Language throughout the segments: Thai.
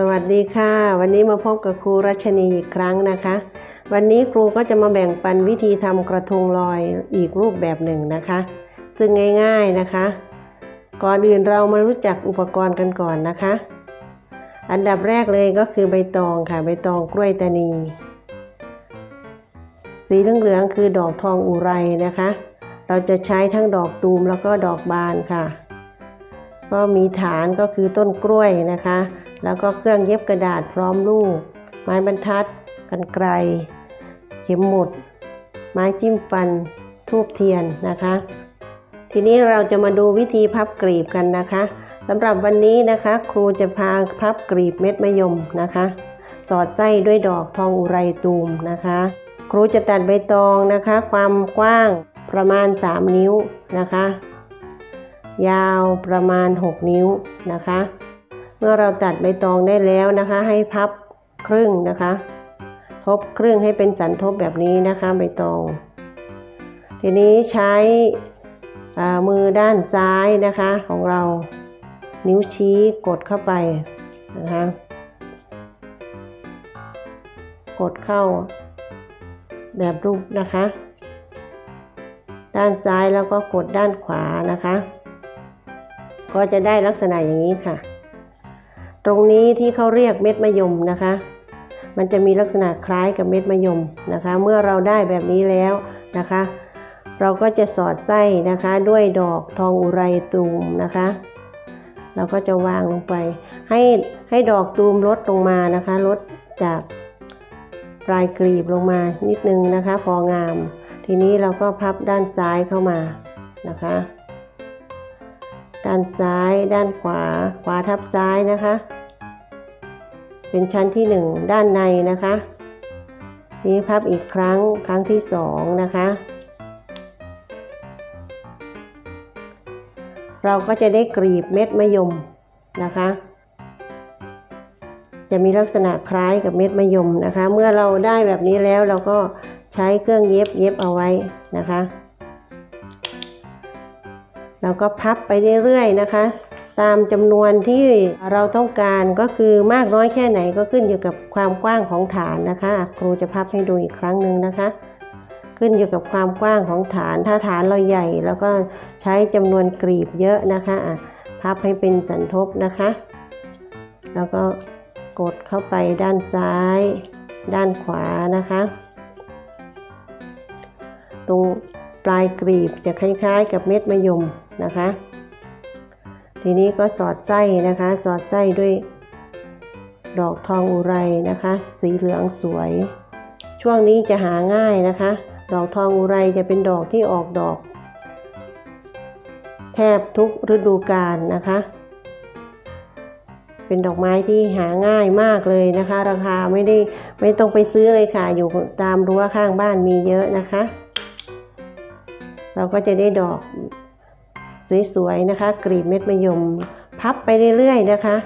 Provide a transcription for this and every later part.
สวัสดีค่ะ วันนี้มาพบกับครูรัชนีอีกครั้งนะคะ วันนี้ครูก็จะมาแบ่งปันวิธีทำกระทงลอยอีกรูปแบบหนึ่งนะคะ ซึ่งง่ายๆนะคะ ก่อนอื่นเรามารู้จักอุปกรณ์กันก่อนนะคะ อันดับแรกเลยก็คือใบตองค่ะใบตองกล้วยตานี สีเหลืองๆคือดอกทองอุไรนะคะ เราจะใช้ทั้งดอกตูมแล้วก็ดอกบานค่ะ ก็มีฐานก็คือต้นกล้วยนะคะ แล้วก็เครื่องเย็บกระดาษพร้อมลูก ไม้บรรทัด กันไกล เข็มหมุด ไม้จิ้มฟัน ทูบเทียนนะคะ ทีนี้เราจะมาดูวิธีพับกรีบกันนะคะสำหรับวันนี้นะคะ ครูจะพาพับกรีบเม็ดมะยมนะคะ สอดไส้ด้วยดอกทองอุไรตูมนะคะ ครูจะตัดใบตองนะคะ ความกว้างประมาณ 3 นิ้วนะคะ ยาวประมาณ 6 นิ้วนะคะ มื่อเราตัดใบตองได้แล้วนะคะ ให้พับครึ่งนะคะ ทบครึ่งให้เป็นสันทบแบบนี้นะคะใบตอง ทีนี้ใช้มือด้านซ้ายนะคะของเรานิ้วชี้กดเข้าไปนะคะกดเข้าแบบรูปนะคะ ด้านซ้ายแล้วก็กดด้านขวานะคะ ก็จะได้ลักษณะอย่างนี้ค่ะ ตรงนี้ที่เขาเรียกเม็ดมะยมนะคะ มันจะมีลักษณะคล้ายกับเม็ดมะยมนะคะ เมื่อเราได้แบบนี้แล้วนะคะ เราก็จะสอดไส้นะคะด้วยดอกทองอุไรตูมนะคะ เราก็จะวางลงไป ให้ให้ดอกตูมลดลงมานะคะ ลดจากปลายกรีบลงมานิดนึงนะคะ พองาม ทีนี้เราก็พับด้านซ้ายเข้ามานะคะ ด้านซ้าย ด้านขวา ขวาทับซ้ายนะคะ เป็นชั้นที่หนึ่งด้านในนะคะ นี้พับอีกครั้งครั้งที่สองนะคะ เราก็จะได้กรีบเม็ดมะยมนะคะ จะมีลักษณะคล้ายกับเม็ดมะยมนะคะ เมื่อเราได้แบบนี้แล้วเราก็ใช้เครื่องเย็บเย็บเอาไว้นะคะ เราก็พับไปเรื่อยๆนะคะ ตามจำนวนที่เราต้องการก็คือมากน้อยแค่ไหนก็ขึ้นอยู่กับความกว้างของฐานนะคะ ครูจะพับให้ดูอีกครั้งหนึ่งนะคะ ขึ้นอยู่กับความกว้างของฐาน ถ้าฐานเราใหญ่แล้วก็ใช้จำนวนกรีบเยอะนะคะะพับให้เป็นสันทบนะคะ แล้วก็กดเข้าไปด้านซ้าย ด้านขวานะคะ ตรง ปลายกรีบจะคล้ายๆ กับเม็ดมะยมนะคะ ทีนี้ก็สอดไส้นะคะ สอดไส้ด้วยดอกทองอุไรนะคะ สีเหลืองสวย ช่วงนี้จะหาง่ายนะคะ ดอกทองอุไรจะเป็นดอกที่ออกดอก แทบทุกฤดูกาลนะคะ เป็นดอกไม้ที่หาง่ายมากเลยนะคะ ราคาไม่ได้ไม่ต้องไปซื้อเลยค่ะ อยู่ตามรั้วข้างบ้านมีเยอะนะคะ เราก็จะได้ดอกสวยๆนะคะ กรีบเม็ดมะยม พับไปเรื่อยๆนะคะ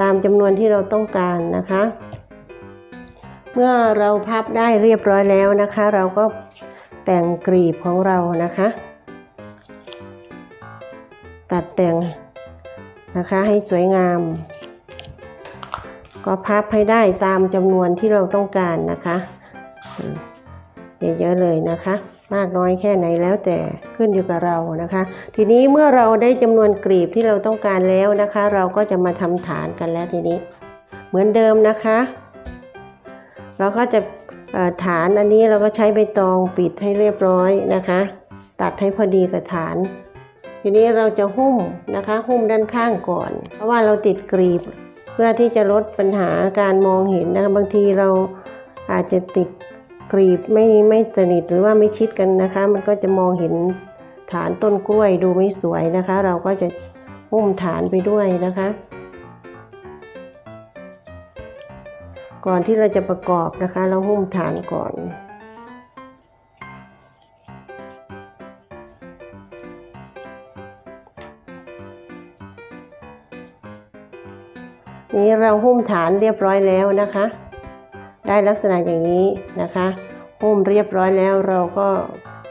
ตามจำนวนที่เราต้องการนะคะ เมื่อเราพับได้เรียบร้อยแล้วนะคะ เราก็แต่งกรีบของเรานะคะ ตัดแต่งนะคะให้สวยงาม ก็พับให้ได้ตามจำนวนที่เราต้องการนะคะเยอะๆเลยนะคะ มากน้อยแค่ไหนแล้วแต่ขึ้นอยู่กับเรานะคะ ทีนี้เมื่อเราได้จำนวนกรีบที่เราต้องการแล้วนะคะ เราก็จะมาทำฐานกันแล้วทีนี้ เหมือนเดิมนะคะ เราก็จะฐานอันนี้เราก็ใช้ใบตองปิดให้เรียบร้อยนะคะ ตัดให้พอดีกับฐานทีนี้เราจะหุ้มนะคะหุ้มด้านข้างก่อน เพราะว่าเราติดกรีบ เพื่อที่จะลดปัญหาการมองเห็นนะคะบางทีเราอาจจะติด กรีบไม่ไม่สนิทหรือว่าไม่ชิดกันนะคะ มันก็จะมองเห็นฐานต้นกล้วยดูไม่สวยนะคะ เราก็จะหุ้มฐานไปด้วยนะคะ ก่อนที่เราจะประกอบนะคะ เราหุ้มฐานก่อนนี้เราหุ้มฐานเรียบร้อยแล้วนะคะ ได้ลักษณะอย่างนี้นะคะหุ้มเรียบร้อยแล้วเราก็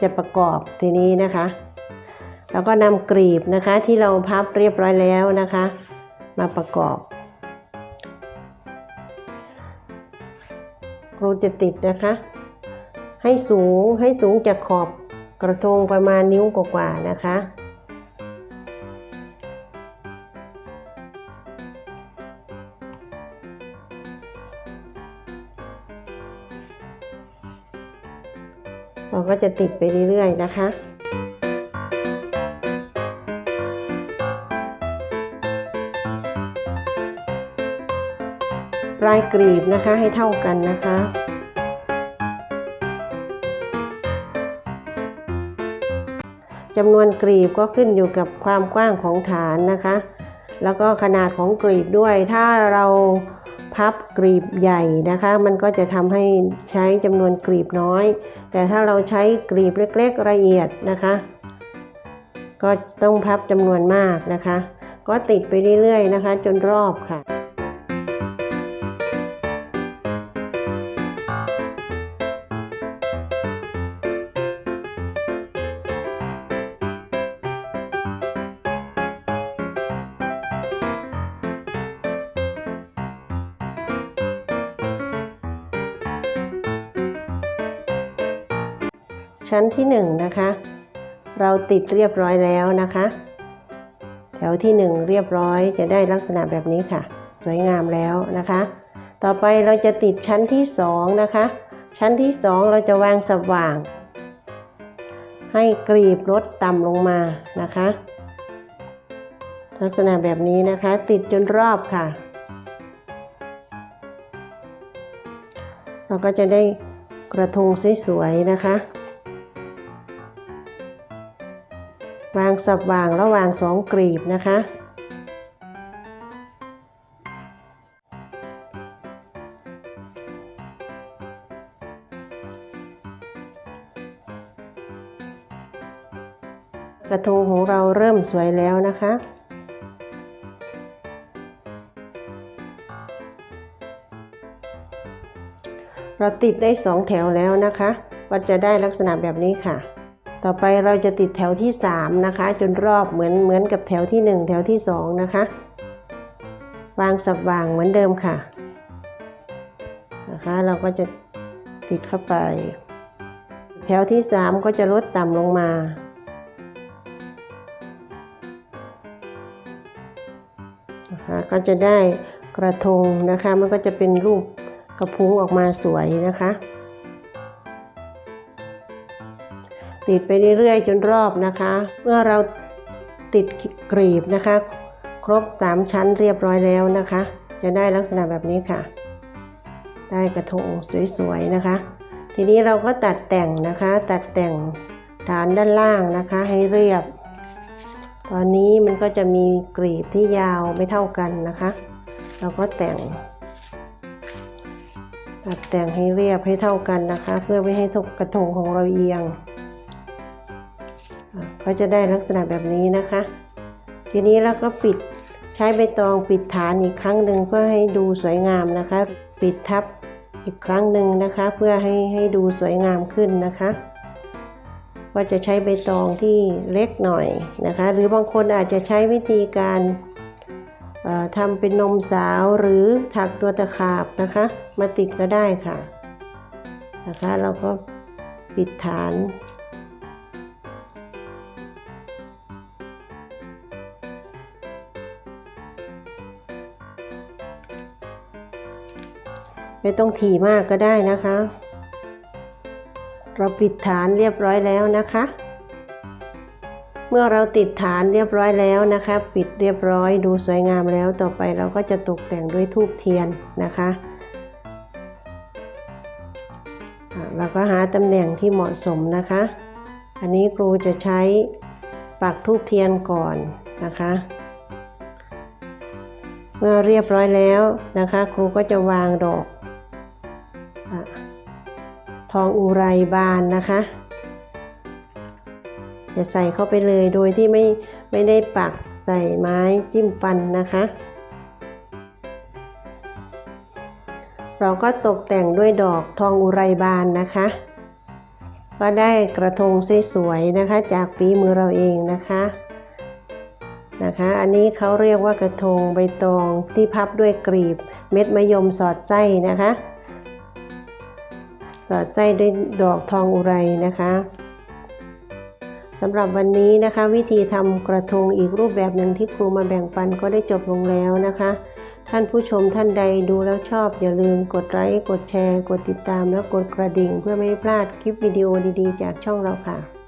จะประกอบทีนี้นะคะ แล้วก็นำกรีบนะคะที่เราพับเรียบร้อยแล้วนะคะ มาประกอบครูจะติดนะคะ ให้สูงให้สูงจากขอบกระทงประมาณนิ้วกว่านะคะ ก็จะติดไปเรื่อยๆนะคะปลายกรีบนะคะให้เท่ากันนะคะ จำนวนกรีบก็ขึ้นอยู่กับความกว้างของฐานนะคะ แล้วก็ขนาดของกรีบด้วย ถ้าเรา พับกรีบใหญ่นะคะ มันก็จะทำให้ใช้จำนวนกรีบน้อย แต่ถ้าเราใช้กรีบเล็กๆละเอียดนะคะ ก็ต้องพับจำนวนมากนะคะ ก็ติดไปเรื่อยๆนะคะ จนรอบค่ะ ชั้นที่1นงนะคะ เราติดเรียบร้อยแล้วนะคะ แถวที่ 1 เรียบร้อยจะได้ลักษณะแบบนี้ค่ะ สวยงามแล้วนะคะ ต่อไปเราจะติดชั้นที่ 2 นะคะ ชั้นที่ 2 เราจะวางสว่าง ให้กรีบลดต่ำลงมานะคะ ลักษณะแบบนี้นะคะติดจนรอบค่ะ เราก็จะได้กระทงสวยๆนะคะางสับวางระหว่างสองกรีบนะคะ กระทงของเราเริ่มสวยแล้วนะคะเราติดได้สองแถวแล้วนะคะ ก็จะได้ลักษณะแบบนี้ค่ะ ต่อไปเราจะติดแถวที่ 3 นะคะ จนรอบเหมือนเหมือนกับแถวที่ 1 แถวที่ 2 นะคะ วางสับวางเหมือนเดิมค่ะนะคะ เราก็จะติดเข้าไป แถวที่ 3 ก็จะลดต่ำลงมานะคะก็จะได้กระทงนะคะ มันก็จะเป็นรูปกระพุ้งออกมาสวยนะคะ ติดไปเรื่อยๆจนรอบนะคะ เมื่อเราติดกรีบนะคะ ครบ 3 ชั้นเรียบร้อยแล้วนะคะ จะได้ลักษณะแบบนี้ค่ะ ได้กระทงสวยๆนะคะ ทีนี้เราก็ตัดแต่งนะคะ ตัดแต่งฐานด้านล่างนะคะให้เรียบ ตอนนี้มันก็จะมีกรีบที่ยาวไม่เท่ากันนะคะ เราก็แต่ง ตัดแต่งให้เรียบให้เท่ากันนะคะ เพื่อไม่ให้ทกกระทงของเราเอียง ก็จะได้ลักษณะแบบนี้นะคะ ทีนี้เราก็ปิดใช้ใบตองปิดฐานอีกครั้งหนึ่งเพื่อให้ดูสวยงามนะคะ ปิดทับอีกครั้งหนึ่งนะคะ เพื่อให้ให้ดูสวยงามขึ้นนะคะว่าจะใช้ใบตองที่เล็กหน่อยนะคะ หรือบางคนอาจจะใช้วิธีการทำเป็นนมสาวหรือถักตัวตะขาบนะคะ มาติดก็ได้ค่ะนะคะ เราก็ปิดฐาน ไม่ต้องถี่มากก็ได้นะคะ เราปิดฐานเรียบร้อยแล้วนะคะ เมื่อเราติดฐานเรียบร้อยแล้วนะคะ ปิดเรียบร้อยดูสวยงามแล้วต่อไปเราก็จะตกแต่งด้วยทูบเทียนนะคะเราก็หาตำแหน่งที่เหมาะสมนะคะ อันนี้ครูจะใช้ปักทูบเทียนก่อนนะคะ เมื่อเรียบร้อยแล้วนะคะ ครูก็จะวางดอก ทองอุไรบานนะคะจะใส่เข้าไปเลยโดยที่ไม่ไม่ได้ปักใส่ไม้จิ้มฟันนะคะ เราก็ตกแต่งด้วยดอกทองอุไรบานนะคะ ก็ได้กระทงสวยๆนะคะ จากฝีมือเราเองนะคะนะคะ อันนี้เขาเรียกว่ากระทงใบตองที่พับด้วยกรีบเม็ดมะยมสอดไส้นะคะ อดไส้ด้วยดอกทองอุไรนะคะสำหรับวันนี้นะคะ วิธีทำกระทงอีกรูปแบบหนึ่งที่ครูมาแบ่งปันก็ได้จบลงแล้วนะคะ ท่านผู้ชมท่านใดดูแล้วชอบ อย่าลืมกดไลค์กดแชร์ กดติดตามและกดกระดิ่ง เพื่อไม่ให้พลาดคลิปวิดีโอดีๆ จากช่องเราค่ะ